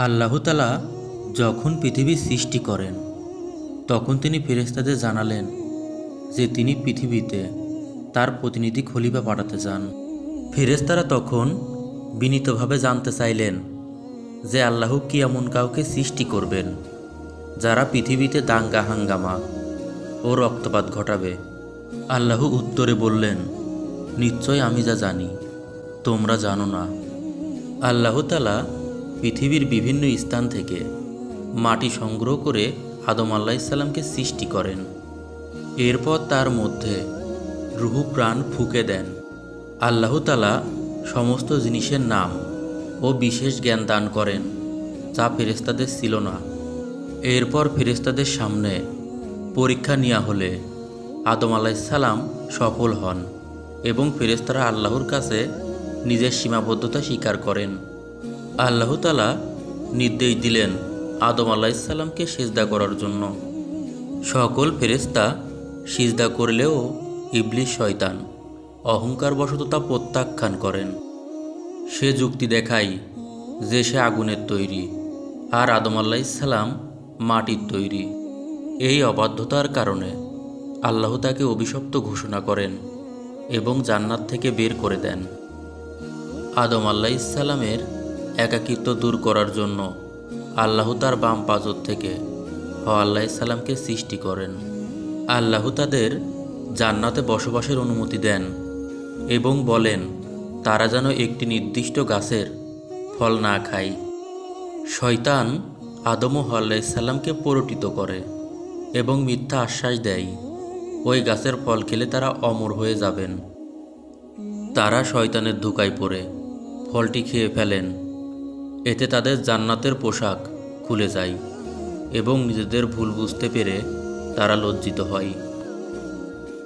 আল্লাহতালা যখন পৃথিবী সৃষ্টি করেন, তখন তিনি ফেরেস্তাদের জানালেন যে তিনি পৃথিবীতে তার প্রতিনিধি খলিফা পাঠাতে চান ফেরেস্তারা তখন বিনীতভাবে জানতে চাইলেন যে আল্লাহ কি এমন কাউকে সৃষ্টি করবেন যারা পৃথিবীতে দাঙ্গা হাঙ্গামা ও রক্তপাত ঘটাবে। আল্লাহ উত্তরে বললেন, নিশ্চয় আমি যা জানি, তোমরা জানো না। আল্লাহ তালা পৃথিবীর বিভিন্ন স্থান থেকে মাটি সংগ্রহ করে আদম আল্লাহ ইসলামকে সৃষ্টি করেন। এরপর তার মধ্যে রুহু প্রাণ ফুঁকে দেন। আল্লাহ তালা সমস্ত জিনিসের নাম ও বিশেষ জ্ঞান দান করেন, যা ফেরেস্তাদের ছিল না। এরপর ফেরেস্তাদের সামনে পরীক্ষা নেওয়া হলে আদম আলাইসাল্লাম সফল হন এবং ফেরেস্তারা আল্লাহর কাছে নিজের সীমাবদ্ধতা স্বীকার করেন। আল্লাহ তালা নির্দেশ দিলেন আদম আলাইসাল্লামকে সেজদা করার জন্য। সকল ফেরেস্তা সিজদা করলেও ইবলিশ শয়তান অহংকারবশত তা প্রত্যাখ্যান করেন। সে যুক্তি দেখায় যে সে আগুনের তৈরি আর আদম আল্লাহ মাটির তৈরি। এই অবাধ্যতার কারণে আল্লাহ তাকে অভিশপ্ত ঘোষণা করেন এবং জান্নাত থেকে বের করে দেন। আদম আল্লাহ ইসাল্লামের একাকিত্ব দূর করার জন্য আল্লাহ তার বাম পাজর থেকে হ আল্লাহ ইসাল্লামকে সৃষ্টি করেন। আল্লাহ তাদের জান্নাতে বসবাসের অনুমতি দেন এবং বলেন, তারা যেন একটি নির্দিষ্ট গাছের ফল না খায়। শয়তান আদম ও আল্লাহিসাল্লামকে পরটিত করে এবং মিথ্যা আশ্বাস দেয়। ওই গাছের ফল খেলে তারা অমর হয়ে যাবেন। তারা শয়তানের ধোকায় পড়ে, ফলটি খেয়ে ফেলেন। এতে তাদের জান্নাতের পোশাক খুলে যায় এবং নিজেদের ভুল বুঝতে পেরে তারা লজ্জিত হয়।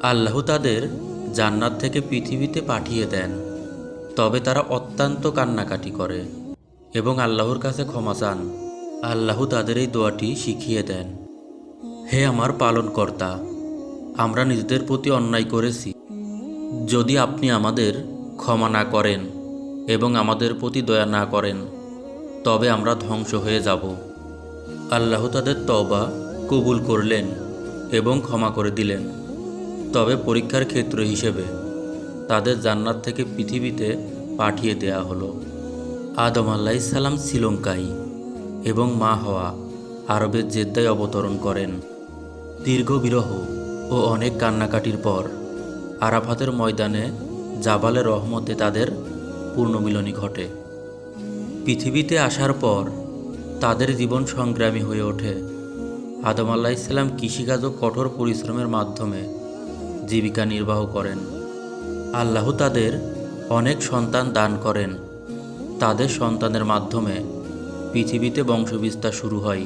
আল্লাহ তাদের জান্নাত থেকে পৃথিবীতে পাঠিয়ে দেন, তবে তারা অত্যন্ত কান্নাকাটি করে এবং আল্লাহর কাছে ক্ষমা চান। আল্লাহ তাদের এই দোয়াটি শিখিয়ে দেন, হে আমার পালনকর্তা, আমরা নিজেদের প্রতি অন্যায় করেছি। যদি আপনি আমাদের ক্ষমা না করেন এবং আমাদের প্রতি দয়া না করেন তবে আমরা ধ্বংস হয়ে যাব। আল্লাহ তাদের তবা কবুল করলেন এবং ক্ষমা করে দিলেন। তবে পরীক্ষার ক্ষেত্র হিসেবে তাদের জান্নাত থেকে পৃথিবীতে পাঠিয়ে দেয়া হলো। আদম আল্লাহ সালাম শ্রীলঙ্কায় এবং মা হওয়া আরবের জেদ্দায় অবতরণ করেন। দীর্ঘ বিরহ ও অনেক কান্নাকাটির পর আরাফাতের ময়দানে জাবালে রহমতে তাদের পূর্ণমিলনী ঘটে। পৃথিবীতে আসার পর তাদের জীবন সংগ্রামী হয়ে ওঠে। আদম আল্লাহ ইসলাম কৃষিকাজ ও কঠোর পরিশ্রমের মাধ্যমে জীবিকা নির্বাহ করেন। আল্লাহ তাদের অনেক সন্তান দান করেন। তাদের সন্তানের মাধ্যমে পৃথিবীতে বংশবিস্তার শুরু হয়।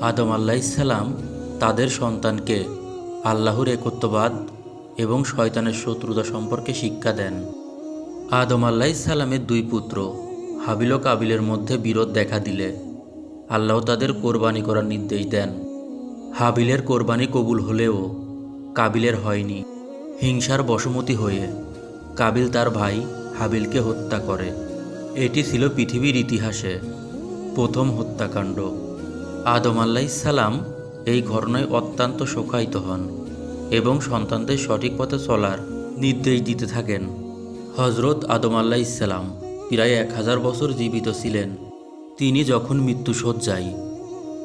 আদম আল্লাহ ইসাল্লাম তাদের সন্তানকে আল্লাহর একত্ববাদ এবং শয়তানের শত্রুতা সম্পর্কে শিক্ষা দেন। আদম আল্লাহ ইসাল্লামের দুই পুত্র হাবিল ও কাবিলের মধ্যে বিরোধ দেখা দিলে আল্লাহ তাদের কোরবানি করার নির্দেশ দেন। হাবিলের কোরবানি কবুল হলেও কাবিলের হয়নি। হিংসার বশমতী হয়ে কাবিল তার ভাই হাবিলকে হত্যা করে। এটি ছিল পৃথিবীর ইতিহাসে প্রথম হত্যাকাণ্ড। আদম সালাম এই ঘটনায় অত্যন্ত শোকায়িত হন এবং সন্তানদের সঠিক পথে চলার নির্দেশ দিতে থাকেন। হজরত আদম আল্লাহ ইসলাম প্রায় এক হাজার বছর জীবিত ছিলেন। তিনি যখন মৃত্যুসজ্জায়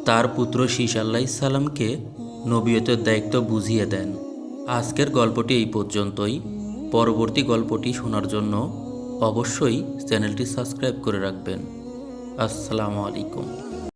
তার পুত্র শীষ আল্লাহ ইসাল্লামকে নবীয়তের দায়িত্ব বুঝিয়ে দেন। আজকের গল্পটি এই পর্যন্তই। পরবর্তী গল্পটি শোনার জন্য অবশ্যই চ্যানেলটি সাবস্ক্রাইব করে রাখবেন। আসসালামু আলাইকুম।